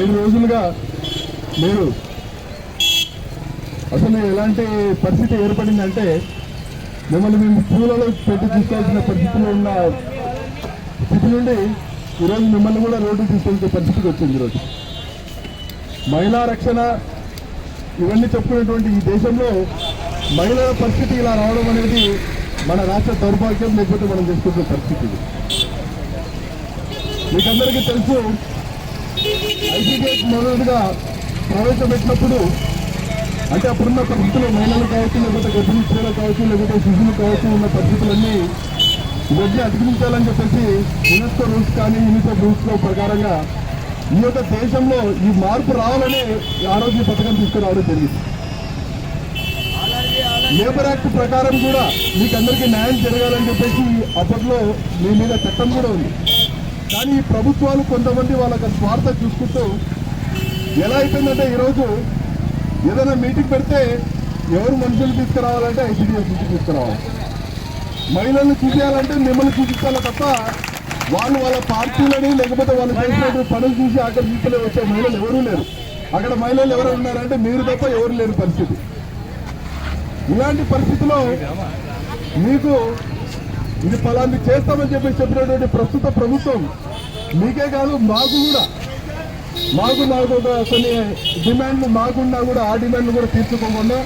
ఏడు రోజులుగా మీరు అసలు ఎలాంటి పరిస్థితి ఏర్పడిందంటే మిమ్మల్ని మేము పూలలో పెట్టి తీసుకోవాల్సిన పరిస్థితిలో ఉన్న స్థితి నుండి ఈరోజు మిమ్మల్ని కూడా రోడ్డు తీసుకెళ్తే పరిస్థితికి వచ్చింది ఈరోజు. మహిళా రక్షణ ఇవన్నీ చెప్పుకునేటువంటి ఈ దేశంలో మహిళల పరిస్థితి ఇలా రావడం అనేది మన రాష్ట్ర దౌర్భాగ్యం లేకపోతే మనం చేసుకుంటున్న పరిస్థితి ఇది. మీకందరికీ తెలుసు ఐసీడీఎస్ మొదలుగా ప్రవేశపెట్టినప్పుడు అంటే అప్పుడున్న పరిస్థితులు మహిళలు కావచ్చు లేకపోతే గర్భిణీ స్త్రీలు కావచ్చు లేకపోతే శిశువులు కావచ్చు ఉన్న పరిస్థితులన్నీ ఇవన్నీ అధిగమించాలని చెప్పేసి యునెస్కో రూల్స్ కానీ యూనిసెఫ్ రూల్స్లో ప్రకారంగా ఈ యొక్క దేశంలో ఈ మార్పు రావాలనే ఆరోగ్య పథకం తీసుకురావడం జరిగింది. లేబర్ యాక్ట్ ప్రకారం కూడా మీకు అందరికీ న్యాయం జరగాలని చెప్పేసి అప్పట్లో మీ మీద చట్టం కూడా ఉంది. కానీ ఈ ప్రభుత్వాలు కొంతమంది వాళ్ళ స్వార్థ చూసుకుంటూ ఎలా అయిపోయిందంటే ఈరోజు ఏదైనా మీటింగ్ పెడితే ఎవరు మనుషులు తీసుకురావాలంటే ఐసీడీఎస్ నుంచి తీసుకురావాలి. మహిళలను చూసేయాలంటే మిమ్మల్ని చూపించాలి తప్ప వాళ్ళు వాళ్ళ పార్టీలని లేకపోతే వాళ్ళు చేసినటువంటి పనులు చూసి అక్కడ తీసుకునే వచ్చే మహిళలు ఎవరూ లేరు. అక్కడ మహిళలు ఎవరు ఉన్నారంటే మీరు తప్ప ఎవరు లేరు పరిస్థితి. ఇలాంటి పరిస్థితిలో మీకు ఇది ఫలాన్ని చేస్తామని చెప్పి చెప్పినటువంటి ప్రస్తుత ప్రభుత్వం మీకే కాదు మాకు కూడా. మాకు మాకు ఒక కొన్ని డిమాండ్లు మాకున్నా కూడా ఆ డిమాండ్లు కూడా తీర్చుకోకుండా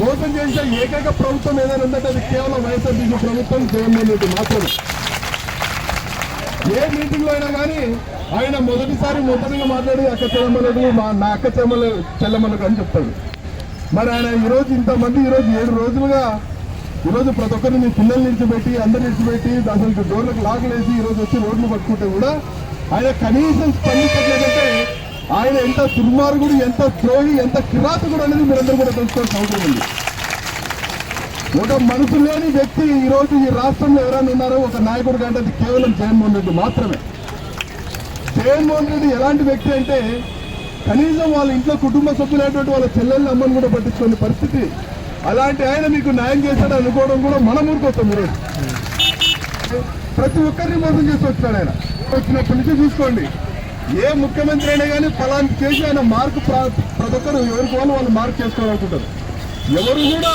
మోసం చేసిన ఏకైక ప్రభుత్వం ఏదైనా ఉందంటే అది కేవలం వైఎస్ఆర్సీపీ ప్రభుత్వం జగన్మోహన్ రెడ్డి మాత్రమే. ఏ మీటింగ్లో అయినా కానీ ఆయన మొదటిసారి మొదటిగా మాట్లాడి అక్క చెల్లమ్మలకు మా నా అక్క చెల్లెమ్మల అని చెప్తాడు. మరి ఆయన ఈరోజు ఇంతమంది ఈరోజు ఏడు రోజులుగా ఈరోజు ప్రతి ఒక్కరిని మీ పిల్లల్ని నిలిచిపెట్టి అందరు నిలిచిపెట్టి అసలు డోర్లకు లాగలేసి ఈరోజు వచ్చి రోడ్లు పట్టుకుంటే కూడా ఆయన కనీసం స్పందించట్లేదంటే ఆయన ఎంత దుర్మార్గుడు ఎంత ద్రోహి ఎంత కిరాతకుడు అనేది మీరందరూ కూడా తెలుసుకోవాల్సిన అవసరం ఉంది. ఒక మనసు లేని వ్యక్తి ఈ రోజు ఈ రాష్ట్రంలో ఎవరైనా ఉన్నారో ఒక నాయకుడు కంటే అది కేవలం జగన్మోహన్ రెడ్డి మాత్రమే. జగన్మోహన్ రెడ్డి ఎలాంటి వ్యక్తి అంటే కనీసం వాళ్ళ ఇంట్లో కుటుంబ సభ్యులైనటువంటి వాళ్ళ చెల్లెల్ని అమ్మని కూడా పట్టించుకునే పరిస్థితి. అలాంటి ఆయన మీకు న్యాయం చేశాడు అనుకోవడం కూడా మన ఊరికొస్తాం ఈరోజు. ప్రతి ఒక్కరిని మోసం చేసి వచ్చాడు ఆయన. వచ్చినప్పటి నుంచి చూసుకోండి. ఏ ముఖ్యమంత్రి అయినా కానీ ఫలాన్ని చేసి ఆయన మార్కు ప్ర- ప్రతి ఒక్కరు ఎవరికి వాళ్ళు వాళ్ళు మార్క్ చేసుకోవాలనుకుంటారు. ఎవరు కూడా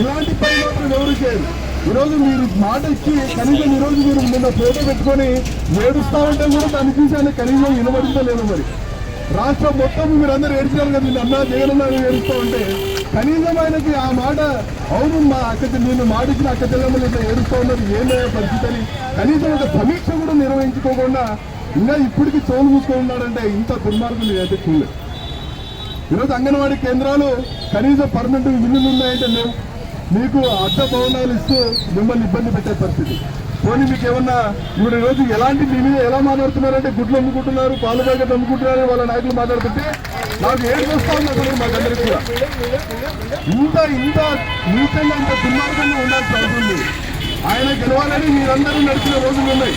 ఇలాంటి పని మాత్రం ఎవరు చేయరు. ఈరోజు మీరు మాట ఇచ్చి కనీసం ఈరోజు మీరు నిన్న ఫోటో పెట్టుకొని ఏడుస్తా ఉంటే కూడా దాన్ని చూసి ఆయన కనీసం వినబడిందో లేదు మరి. రాష్ట్రం మొత్తం మీరు అందరూ ఏడ్చినారు కదా. నిన్న అన్నా జగన్ అని ఏడుస్తూ ఉంటే కనీసం ఆయనకి ఆ మాట. అవును మా అక్క నేను మాట అక్క చెల్లెమ్మలు ఇట్లా ఏడుస్తూ ఉన్నారు. ఏమయ్యా పరిస్థితి అని కనీసం ఒక సమీక్ష కూడా నిర్వహించుకోకుండా ఇంకా ఇప్పటికి చోలు మూసుకొని ఉన్నాడంటే ఇంత దుర్మార్గం అయితే చూడలేదు. ఈరోజు అంగన్వాడీ కేంద్రాలు కనీసం పర్మనెంట్ విల్లులు ఉన్నాయంటే లేవు. మీకు అడ్డ భవనాలు ఇస్తూ మిమ్మల్ని ఇబ్బంది పెట్టే పరిస్థితి. పోనీ మీకు ఏమన్నా ఇప్పుడు రోజు ఎలాంటి మీ మీద ఎలా మాట్లాడుతున్నారంటే గుడ్లు అమ్ముకుంటున్నారు పాలు ప్యాకెట్ అమ్ముకుంటున్నారు వాళ్ళ నాయకులు మాట్లాడుతుంటే నాకు ఏం వస్తా అసలు మాకందరికీ కూడా. ఇంత ఇంత నీతంగా ఇంత దుర్మార్గంగా ఉండాల్సిన అవసరం లేదు ఆయన గెలవాలని మీరందరూ నడిచిన రోజులు ఉన్నాయి.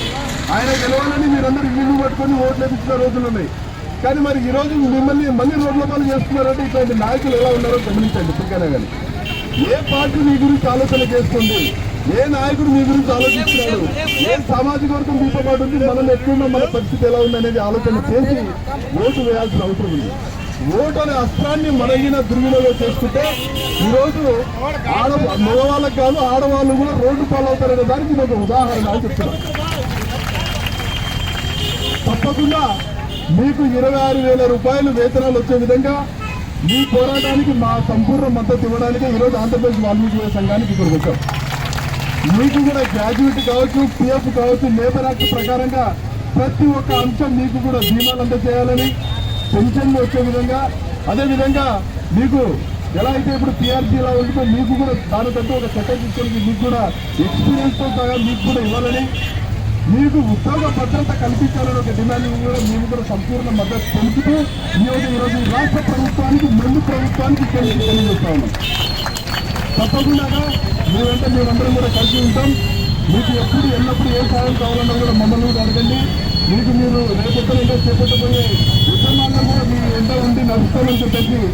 ఆయన గెలవాలని మీరందరూ ఇల్లు పట్టుకొని ఓట్లు వేపించిన రోజులు ఉన్నాయి. కానీ మరి ఈరోజు మిమ్మల్ని మళ్ళీ రోడ్ల పాలు చేస్తున్నారంటే ఇట్లాంటి నాయకులు ఎలా ఉన్నారో గమనించండి ఇప్పటికైనా కానీ. ఏ పార్టీ మీ గురించి ఆలోచన చేస్తుంది? ఏ నాయకుడు మీ గురించి ఆలోచిస్తున్నాడు? ఏ సామాజిక వర్గం మీతో పాటు ఉంది? మనం ఎట్లున్నాం మన పరిస్థితి ఎలా ఉంది అనేది ఆలోచన చేసి ఓటు వేయాల్సిన అవసరం ఉంది. ఓటు అనే అస్త్రాన్ని మనగిన దుర్వినియోగం చేసుకుంటే ఈరోజు ఆడ మగవాళ్ళకి కాదు ఆడవాళ్ళు కూడా రోడ్డు పాలవుతారనే దానికి ఇది ఒక ఉదాహరణ అని చెప్తున్నాను తప్పకుండా మీకు ఇరవై ఆరు వేల రూపాయలు వేతనాలు వచ్చే విధంగా మీ పోరాటానికి మా సంపూర్ణ మద్దతు ఇవ్వడానికి ఈరోజు ఆంధ్రప్రదేశ్ వాల్మీకి సంఘానికి ఇక్కడికి వచ్చాం. మీకు కూడా గ్రాడ్యుయేట్ కావచ్చు పిఎఫ్ కావచ్చు లేబర్ యాక్ట్ ప్రకారంగా ప్రతి ఒక్క అంశం మీకు కూడా బీమాలు అందజేయాలని పెన్షన్లు వచ్చే విధంగా అదేవిధంగా మీకు ఎలా అయితే ఇప్పుడు పిఆర్సీ ఉంటుందో మీకు కూడా దానికంటూ ఒక చట్టం తీసుకొని మీకు కూడా ఎక్స్పీరియన్స్తో సహా మీకు కూడా ఇవ్వాలని మీకు ఉద్యోగ భద్రత కల్పించాలని ఒక డిమాండ్ కూడా మేము కూడా సంపూర్ణ మద్దతు తెలుపుతూ రోజు ఈరోజు ఈ రాష్ట్ర ప్రభుత్వానికి ముందు ప్రభుత్వానికి తెలియజే- తెలియజేస్తా ఉన్నాం తప్పకుండా మేమంటే మేమందరం కూడా కలిసి ఉంటాం. మీకు ఎప్పుడు ఎల్లప్పుడు ఏ సహాయం కావాలన్నా కూడా మమ్మల్ని కూడా అడగండి. మీకు మీరు రేపొద్దున చేపట్టబోయే ఉద్యమాల్లో కూడా మీ ఎండ ఉండి నడుస్తామని చెప్పేసి మీకు